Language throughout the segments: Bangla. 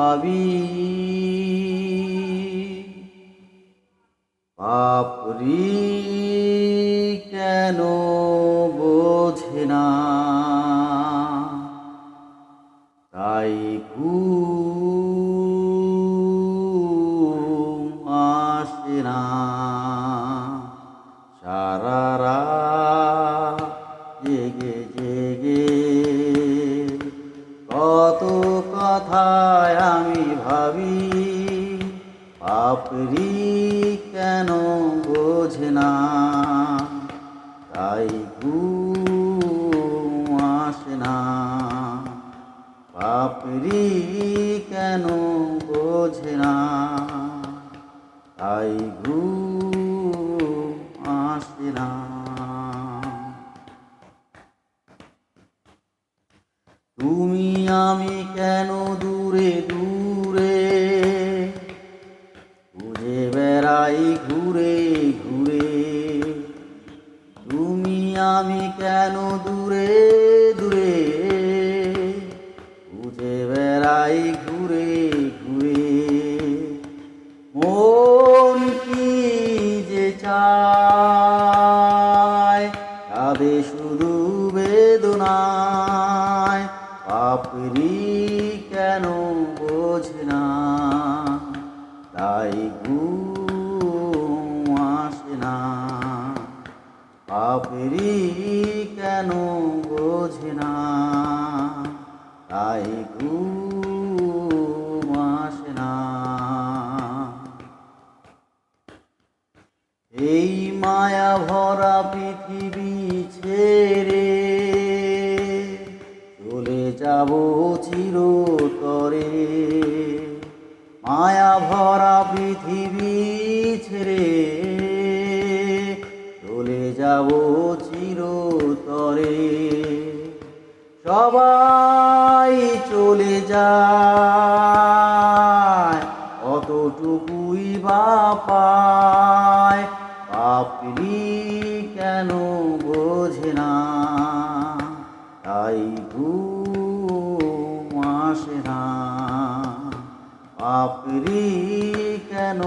ভাবি পাপরি কেন বোঝে না? তাই ঘুম আসে না। সারা রাত পাপরি কেন বোঝে না? তাই ঘুম আসে না। পাপরি কেন বোঝে না? তাই ঘুম আসে না। তুমি আমি কেন দূরে দূরে ঘুরে ঘুরে। তুমি আমি কেন দূরে দূরে? খুঁজে বেড়াই ঘুরে ঘুরে। মন কি যে চায় কাঁদে শুধু বেদনায়। পাপরি কেন বোঝ না, তাই ঘুম পাপরি কেন বোঝে না? তাই ঘুম আসে না। এই মায়া ভরা পৃথিবী ছেড়ে চলে যাব চিরতরে। মায়া ভরা পৃথিবী ছেড়ে যাব চিরতরে। সবাই চলে যায়, অতটুকুই বা পায়। পাপড়ি কেন বোঝে না, তাই ঘুম আসে না। পাপড়ি কেন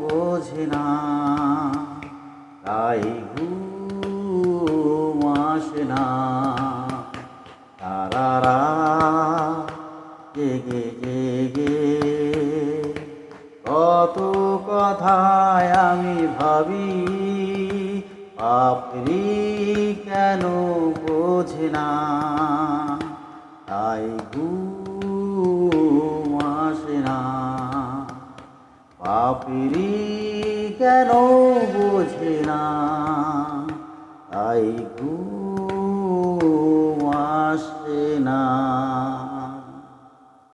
বোঝে না, তাই তারারা জেগে জেগে কত কথায় আমি ভাবি পাপড়ি কেন বোঝে না তাই ঘুম আসে না পাপড়ি কেন বোঝে না তাই ঘুম আসে না।